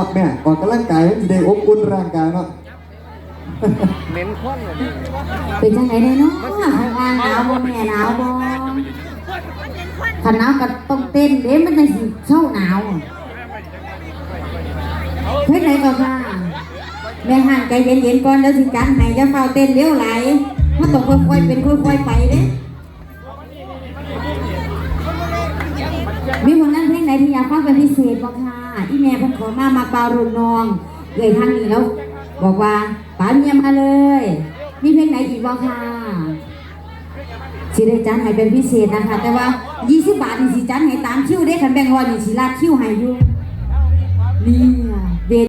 นาะแม่ออกกำลังกายมันสิได้อบอุ่นร่างกายเนาะเน้นควันเลยเป็นจังไหนได้เนาะข้างล่างหนาวบ่แม่หนาวบ่ขันหนาวก็ต้องเต้นเด้มันจังสิเศร้าหนาวเฮ็ดไหนก็ค่ะแม่ห่างใจเย็นๆก่อนเดี๋ยวสิจันให้จะเฝ้าเต้นเร็วไหลมันต้องค่อยๆเป็นค่อยๆไปเด้มีคนนั้นเพลงไหนที่อยากฟังเป็นพิเศษบ่ค่ะ อีแม่เพิ่นขอมามาเป่ารุ่นนองเลยทางนี้แล้วบอกว่าป๋าเมียมาเลย มีเพลงไหนอีกบ่ค่ะสิได้จันให้เป็นพิเศษนะคะ แต่ว่า 20 บาทนี่สิจันให้ตามคิวได้คันแบ่งร้อยนี่สิลาคิวให้อยู่นี่